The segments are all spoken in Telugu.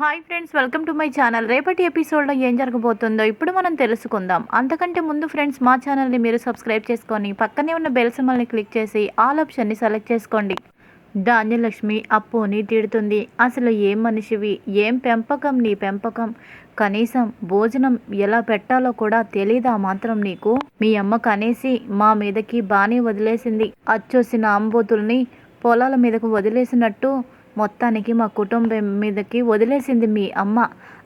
Hi friends welcome to my channel. రేపటి ఎపిసోడ్లో ఏం జరగబోతుందో ఇప్పుడు మనం తెలుసుకుందాం. అంతకంటే ముందు ఫ్రెండ్స్ మా ఛానల్ని మీరు సబ్స్క్రైబ్ చేసుకొని పక్కనే ఉన్న బెల్ సింబల్ని క్లిక్ చేసి ఆల్ ఆప్షన్ని సెలెక్ట్ చేసుకోండి. ధాన్యలక్ష్మి అప్పుని తిడుతుంది అసలు ఏం మనిషివి? ఏం పెంపకం నీ పెంపకం? కనీసం భోజనం ఎలా పెట్టాలో కూడా తెలీదా మాత్రం నీకు? మీ అమ్మ కనేసి మా మీదకి బానే వదిలేసింది. అచ్చొసిన అంబోతుల్ని పొలాల మీదకు వదిలేసినట్టు మొత్తానికి మా కుటుంబం మీదకి వదిలేసింది మీ అమ్మ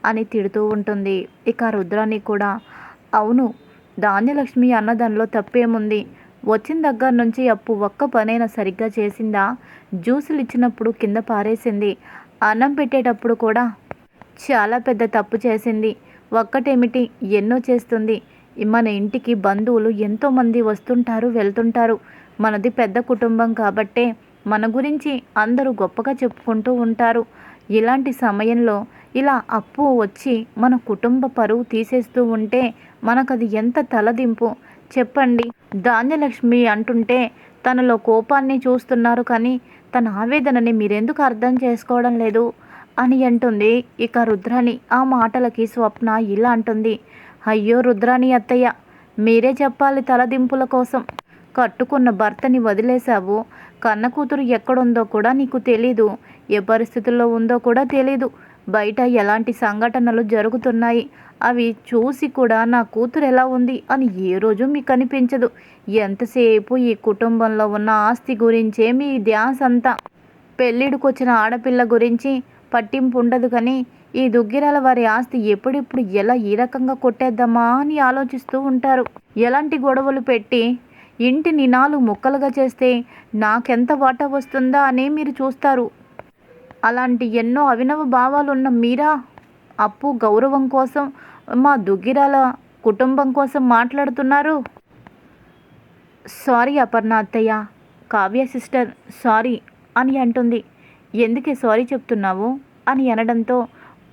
అని తిడుతూ ఉంటుంది. ఇక రుద్రాని కూడా అవును ధాన్యలక్ష్మి అన్నదానిలో తప్పేముంది? వచ్చిన దగ్గర నుంచి అప్పు ఒక్క పనైనా సరిగ్గా చేసిందా? జ్యూసులు ఇచ్చినప్పుడు కింద పారేసింది. అన్నం పెట్టేటప్పుడు కూడా చాలా పెద్ద తప్పు చేసింది. ఒక్కటేమిటి? ఎన్నో చేస్తుంది. మన ఇంటికి బంధువులు ఎంతోమంది వస్తుంటారు వెళ్తుంటారు. మనది పెద్ద కుటుంబం కాబట్టే మన గురించి అందరూ గొప్పగా చెప్పుకుంటూ ఉంటారు. ఇలాంటి సమయంలో ఇలా అప్పు వచ్చి మన కుటుంబ పరువు తీసేస్తూ ఉంటే మనకది ఎంత తలదింపు? చెప్పండి. ధాన్యలక్ష్మి అంటుంటే తనలో కోపాన్ని చూస్తున్నారు కానీ తన ఆవేదనని మీరెందుకు అర్థం చేసుకోవడం లేదు? అని అంటుంది. ఇక రుద్రాణి ఆ మాటలకి స్వప్న ఇలా అంటుంది. అయ్యో రుద్రాణి అత్తయ్య మీరే చెప్పాలి తలదింపుల కోసం. కట్టుకున్న భర్తని వదిలేశావు. కన్న కూతురు ఎక్కడుందో కూడా నీకు తెలీదు. ఏ పరిస్థితుల్లో ఉందో కూడా తెలీదు. బయట ఎలాంటి సంఘటనలు జరుగుతున్నాయి? అవి చూసి కూడా నా కూతురు ఎలా ఉంది అని ఏ రోజు మీకు అనిపించదు. ఎంతసేపు ఈ కుటుంబంలో ఉన్న ఆస్తి గురించే మీ ధ్యాస అంతా? పెళ్ళిడికొచ్చిన ఆడపిల్ల గురించి పట్టింపు ఉండదు కానీ ఈ దుగ్గిరాల వారి ఆస్తి ఎప్పుడెప్పుడు ఎలా ఈ రకంగా కొట్టేద్దామా అని ఆలోచిస్తూ ఉంటారు. ఎలాంటి గొడవలు పెట్టి ఇంటి నినాలు ముక్కలుగా చేస్తే నాకెంత వాటా వస్తుందా అనే మీరు చూస్తారు. అలాంటి ఎన్నో అవినవ భావాలున్న మీరా? అప్పు గౌరవం కోసం మా దుగ్గిరాల కుటుంబం కోసం మాట్లాడుతున్నారు. సారీ అపర్ణ అత్తయ్య. కావ్య సిస్టర్ సారీ అని అంటుంది. ఎందుకే సారీ చెప్తున్నావు? అని అనడంతో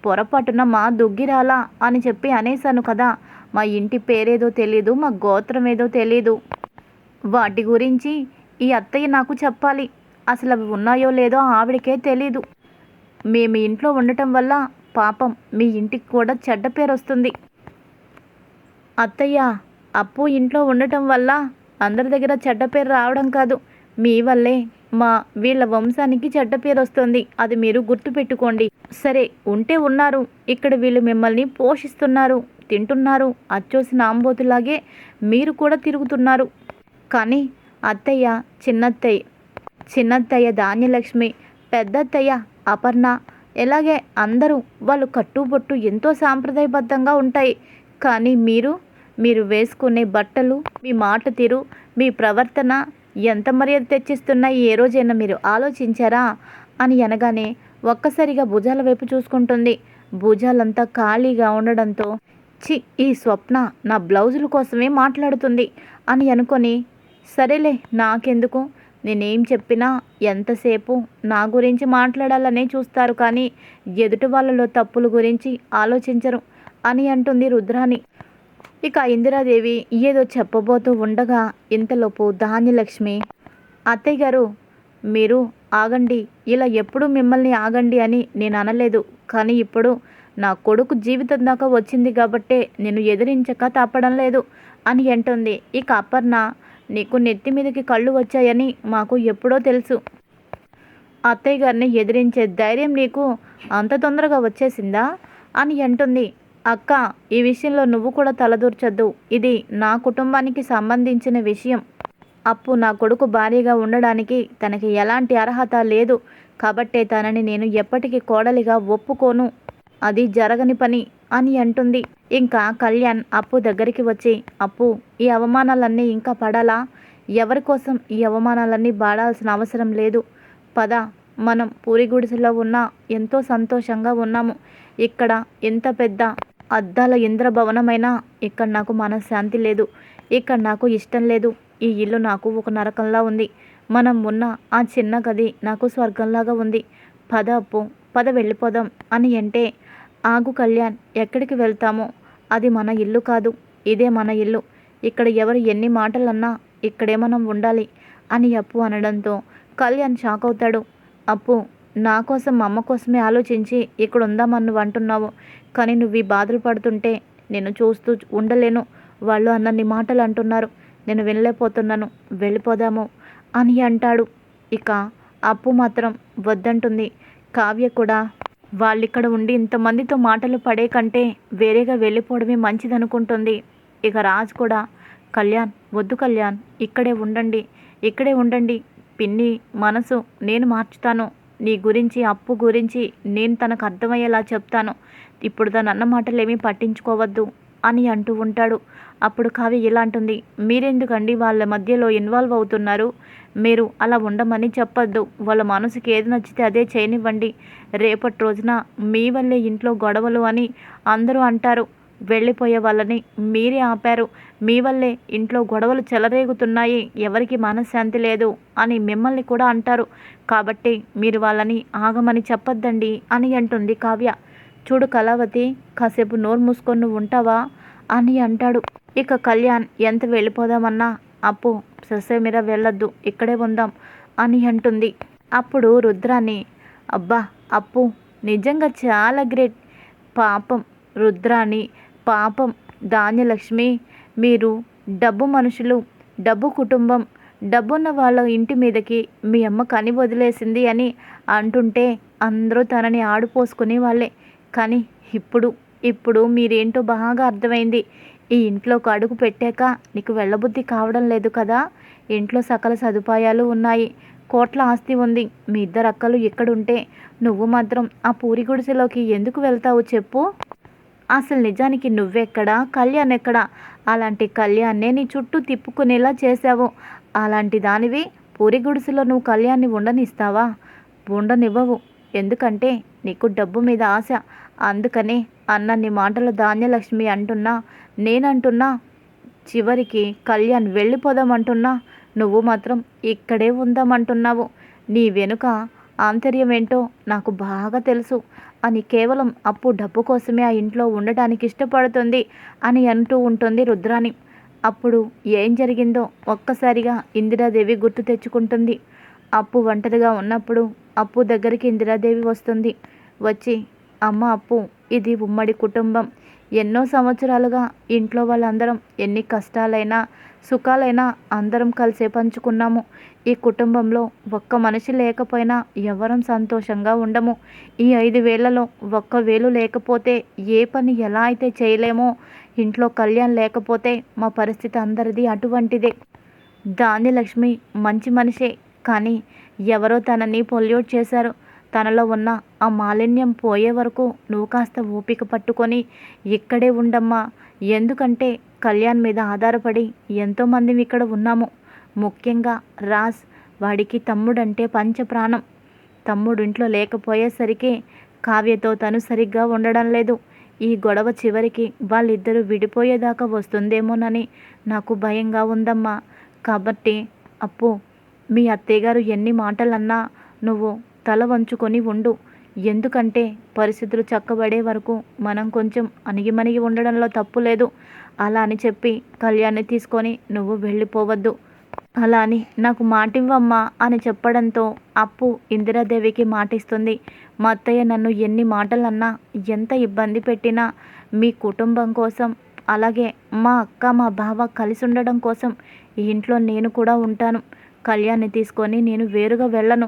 పొరపాటున మా దుగ్గిరాల అని చెప్పి అనేశాను కదా. మా ఇంటి పేరేదో తెలియదు మా గోత్రం ఏదో తెలియదు వాటి గురించి ఈ అత్తయ్య నాకు చెప్పాలి. అసలు అవి ఉన్నాయో లేదో ఆవిడకే తెలీదు. మేము ఇంట్లో ఉండటం వల్ల పాపం మీ ఇంటికి కూడా చెడ్డ పేరు వస్తుంది. అత్తయ్య అప్పు ఇంట్లో ఉండటం వల్ల అందరి దగ్గర చెడ్డ పేరు రావడం కాదు. మీ వల్లే మా వీళ్ళ వంశానికి చెడ్డ పేరు వస్తుంది. అది మీరు గుర్తుపెట్టుకోండి సరే ఉంటే ఉన్నారు. ఇక్కడ వీళ్ళు మిమ్మల్ని పోషిస్తున్నారు తింటున్నారు అచ్చోసిన ఆంబోతులాగే మీరు కూడా తిరుగుతున్నారు. కానీ అత్తయ్య చిన్నత్తయ్య చిన్నత్తయ్య ధాన్యలక్ష్మి పెద్దత్తయ్య అపర్ణ ఇలాగే అందరూ వాళ్ళు కట్టుబొట్టు ఎంతో సాంప్రదాయబద్ధంగా ఉంటాయి. కానీ మీరు మీరు వేసుకునే బట్టలు మీ మాట తీరు మీ ప్రవర్తన ఎంత మర్యాద తెచ్చిస్తున్నా ఏ రోజైనా మీరు ఆలోచించారా? అని అనగానే ఒక్కసారిగా భుజాల వైపు చూసుకుంటుంది. భుజాలంతా ఖాళీగా ఉండడంతో చి ఈ స్వప్న నా బ్లౌజుల కోసమే మాట్లాడుతుంది అని అనుకొని సరేలే నాకెందుకు? నేనేం చెప్పినా ఎంతసేపు నా గురించి మాట్లాడాలనే చూస్తారు కానీ ఎదుటి వాళ్ళలో తప్పుల గురించి ఆలోచించరు అని అంటుంది రుద్రాని ఇక ఇందిరాదేవి ఏదో చెప్పబోతూ ఉండగా ఇంతలోపు ధాన్యలక్ష్మి అత్తయ్య గారు మీరు ఆగండి ఇలా ఎప్పుడు మిమ్మల్ని ఆగండి అని నేను అనలేదు కానీ ఇప్పుడు నా కొడుకు జీవితం దాకా వచ్చింది కాబట్టే నేను ఎదిరించక తప్పడం లేదు అని అంటుంది. ఇక అపర్ణ నీకు నెత్తి మీదకి కళ్ళు వచ్చాయని మాకు ఎప్పుడో తెలుసు. అత్తయ్య గారిని ఎదిరించే ధైర్యం నీకు అంత తొందరగా వచ్చేసిందా? అని అంటుంది. అక్క ఈ విషయంలో నువ్వు కూడా తలదూర్చొద్దు. ఇది నా కుటుంబానికి సంబంధించిన విషయం. అప్పు నా కొడుకు భార్యగా ఉండడానికి తనకి ఎలాంటి అర్హత లేదు. కాబట్టే తనని నేను ఎప్పటికీ కోడలిగా ఒప్పుకోను. అది జరగని పని. అని అంటుంది. ఇంకా కళ్యాణ్ అప్పు దగ్గరికి వచ్చి అప్పు ఈ అవమానాలన్నీ ఇంకా పడాలా? ఎవరి కోసం ఈ అవమానాలన్నీ బాడాల్సిన అవసరం లేదు. పద మనం పూరి గుడిసెలో ఉన్న ఎంతో సంతోషంగా ఉన్నాము. ఇక్కడ ఎంత పెద్ద అద్దాల ఇంద్రభవనమైనా ఇక్కడ నాకు మనశ్శాంతి లేదు. ఇక్కడ నాకు ఇష్టం లేదు. ఈ ఇల్లు నాకు ఒక నరకంలా ఉంది. మనం ఉన్న ఆ చిన్న గది నాకు స్వర్గంలాగా ఉంది. పద అప్పు పద వెళ్ళిపోదాం అని అంటే ఆగు కళ్యాణ్ ఎక్కడికి వెళ్తామో? అది మన ఇల్లు కాదు ఇదే మన ఇల్లు. ఇక్కడ ఎవరు ఎన్ని మాటలన్నా ఇక్కడే మనం ఉండాలి అని అప్పు అనడంతో కళ్యాణ్ షాక్ అవుతాడు. అప్పు నా కోసం అమ్మ కోసమే ఆలోచించి ఇక్కడ ఉందామని నువ్వు అంటున్నావు. కానీ నువ్వు ఈ బాధలు పడుతుంటే నేను చూస్తూ ఉండలేను. వాళ్ళు అన్నన్ని మాటలు అంటున్నారు. నేను వినలేకపోతున్నాను. వెళ్ళిపోదాము అని అంటాడు. ఇక అప్పు మాత్రం వద్దంటుంది. కావ్య కూడా వాళ్ళిక్కడ ఉండి ఇంతమందితో మాటలు పడే కంటే వేరేగా వెళ్ళిపోవడమే మంచిదనుకుంటుంది. ఇక రాజ్ కూడా కళ్యాణ్ వద్దు కళ్యాణ్ ఇక్కడే ఉండండి ఇక్కడే ఉండండి పిన్ని మనసు నేను మార్చుతాను. నీ గురించి అప్పు గురించి నేను తనకు అర్థమయ్యేలా చెప్తాను. ఇప్పుడు తన అన్న మాటలేమీ పట్టించుకోవద్దు. అని అంటూ ఉంటాడు. అప్పుడు కావ్య ఇలా అంటుంది మీరెందుకండి వాళ్ళ మధ్యలో ఇన్వాల్వ్ అవుతున్నారు? మీరు అలా ఉండమని చెప్పొద్దు. వాళ్ళ మనసుకి ఏది నచ్చితే అదే చేయనివ్వండి. రేపటి రోజున మీ వల్లే ఇంట్లో గొడవలు అని అందరూ అంటారు. వెళ్ళిపోయే వాళ్ళని మీరే ఆపారు. మీ వల్లే ఇంట్లో గొడవలు చెలరేగుతున్నాయి. ఎవరికి మనశ్శాంతి లేదు అని మిమ్మల్ని కూడా అంటారు. కాబట్టి మీరు వాళ్ళని ఆగమని చెప్పొద్దండి అని అంటుంది కావ్య. చూడు కళావతి కాసేపు నోరు మూసుకొని నువ్వు ఉంటావా? అని అంటాడు. ఇక కళ్యాణ్ ఎంత వెళ్ళిపోదామన్నా? అప్పు ససేమిర వెళ్ళొద్దు ఇక్కడే ఉందాం అని అంటుంది. అప్పుడు రుద్రాని అబ్బా అప్పు నిజంగా చాలా గ్రేట్. పాపం రుద్రాని పాపం ధాన్యలక్ష్మి మీరు డబ్బు మనుషులు డబ్బు కుటుంబం డబ్బున్న వాళ్ళ ఇంటి మీదకి మీ అమ్మ కని వదిలేసింది అని అంటుంటే అందరూ తనని ఆడిపోసుకునే వాళ్ళే కానీ ఇప్పుడు ఇప్పుడు మీరేంటో బాగా అర్థమైంది. ఈ ఇంట్లోకి అడుగు పెట్టాక నీకు వెళ్ళబుద్ధి కావడం లేదు కదా? ఇంట్లో సకల సదుపాయాలు ఉన్నాయి. కోట్ల ఆస్తి ఉంది. మీ ఇద్దరు అక్కలు ఇక్కడుంటే నువ్వు మాత్రం ఆ పూరి గుడిసెలోకి ఎందుకు వెళ్తావు చెప్పు? అసలు నిజానికి నువ్వెక్కడా? కళ్యాణ్ ఎక్కడా? అలాంటి కళ్యాణ్నే నీ చుట్టూ తిప్పుకునేలా చేశావు. అలాంటి దానివి పూరి గుడిసెలో నువ్వు కళ్యాణ్ని ఉండనిస్తావా? ఉండనివ్వవు. ఎందుకంటే నీకు డబ్బు మీద ఆశ. అందుకనే అన్నన్ని మాటలు ధాన్యలక్ష్మి అంటున్నా నేనంటున్నా చివరికి కళ్యాణ్ వెళ్ళిపోదామంటున్నా నువ్వు మాత్రం ఇక్కడే ఉందామంటున్నావు. నీ వెనుక ఆంతర్యం ఏంటో నాకు బాగా తెలుసు. అని కేవలం అప్పు డబ్బు కోసమే ఆ ఇంట్లో ఉండటానికి ఇష్టపడుతుంది అని అంటూ ఉంటుంది రుద్రాని అప్పుడు ఏం జరిగిందో ఒక్కసారిగా ఇందిరాదేవి గుర్తు తెచ్చుకుంటుంది. అప్పు ఒంటరిగా ఉన్నప్పుడు అప్పు దగ్గరికి ఇందిరాదేవి వస్తుంది. వచ్చి అమ్మ అప్పు ఇది ఉమ్మడి కుటుంబం. ఎన్నో సంవత్సరాలుగా ఇంట్లో వాళ్ళందరం ఎన్ని కష్టాలైనా సుఖాలైనా అందరం కలిసే పంచుకున్నాము. ఈ కుటుంబంలో ఒక్క మనిషి లేకపోయినా ఎవరం సంతోషంగా ఉండము. ఈ ఐదు వేలలో ఒక్క వేలు లేకపోతే ఏ పని ఎలా అయితే చేయలేమో ఇంట్లో కళ్యాణ్ లేకపోతే మా పరిస్థితి అందరిది అటువంటిదే. ధాన్యలక్ష్మి మంచి మనిషే కానీ ఎవరో తనని పొల్యూట్ చేశారు. తనలో ఉన్న ఆ మాలిన్యం పోయే వరకు నువ్వు కాస్త ఓపిక పట్టుకొని ఇక్కడే ఉండమ్మా. ఎందుకంటే కళ్యాణ్ మీద ఆధారపడి ఎంతోమంది ఇక్కడ ఉన్నాము. ముఖ్యంగా రాజ్ వాడికి తమ్ముడంటే పంచ ప్రాణం తమ్ముడు ఇంట్లో లేకపోయేసరికి కావ్యతో తను సరిగ్గా ఉండడం లేదు. ఈ గొడవ చివరికి వాళ్ళిద్దరూ విడిపోయేదాకా వస్తుందేమోనని నాకు భయంగా ఉందమ్మా. కాబట్టి అప్పు మీ అత్తయ్యగారు ఎన్ని మాటలన్నా నువ్వు తల వంచుకొని ఉండు. ఎందుకంటే పరిస్థితులు చక్కబడే వరకు మనం కొంచెం అణిగిమణిగి ఉండడంలో తప్పు లేదు. అలా అని చెప్పి కళ్యాణ్ని తీసుకొని నువ్వు వెళ్ళిపోవద్దు. అలా అని నాకు మాటివ్వమ్మా అని చెప్పడంతో అప్పు ఇందిరాదేవికి మాటిస్తుంది. మా అత్తయ్య నన్ను ఎన్ని మాటలన్నా ఎంత ఇబ్బంది పెట్టినా మీ కుటుంబం కోసం అలాగే మా అక్క మా బావ కలిసి ఉండడం కోసం ఈ ఇంట్లో నేను కూడా ఉంటాను. కళ్యాణ్ని తీసుకొని నేను వేరుగా వెళ్ళను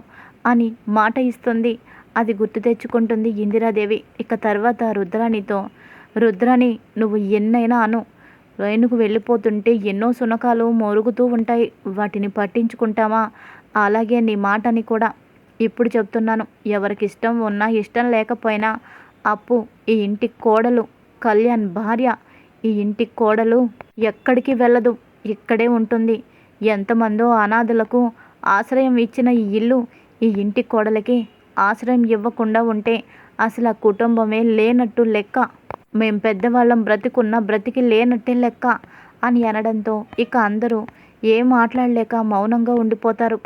అని మాట ఇస్తుంది. అది గుర్తు తెచ్చుకుంటుంది ఇందిరాదేవి. ఇక తర్వాత రుద్రాణితో రుద్రాణి నువ్వు ఎన్నైనా అను. రైనుకు వెళ్ళిపోతుంటే ఎన్నో సునకాలు మొరుగుతూ ఉంటాయి. వాటిని పట్టించుకుంటామా? అలాగే నీ మాటని కూడా. ఇప్పుడు చెప్తున్నాను. ఎవరికి ఇష్టం ఉన్నా ఇష్టం లేకపోయినా అప్పు ఈ ఇంటి కోడలు. కళ్యాణ్ భార్య. ఈ ఇంటి కోడలు ఎక్కడికి వెళ్ళదు. ఇక్కడే ఉంటుంది. ఎంతమందో అనాథులకు ఆశ్రయం ఇచ్చిన ఈ ఇల్లు ఈ ఇంటి కోడలకి ఆశ్రయం ఇవ్వకుండా ఉంటే అసలు ఆ కుటుంబమే లేనట్టు లెక్క. మేం పెద్దవాళ్ళం బ్రతికున్న బ్రతికి లేనట్టే లెక్క అని అనడంతో ఇక అందరూ ఏం మాట్లాడలేక మౌనంగా ఉండిపోతారు.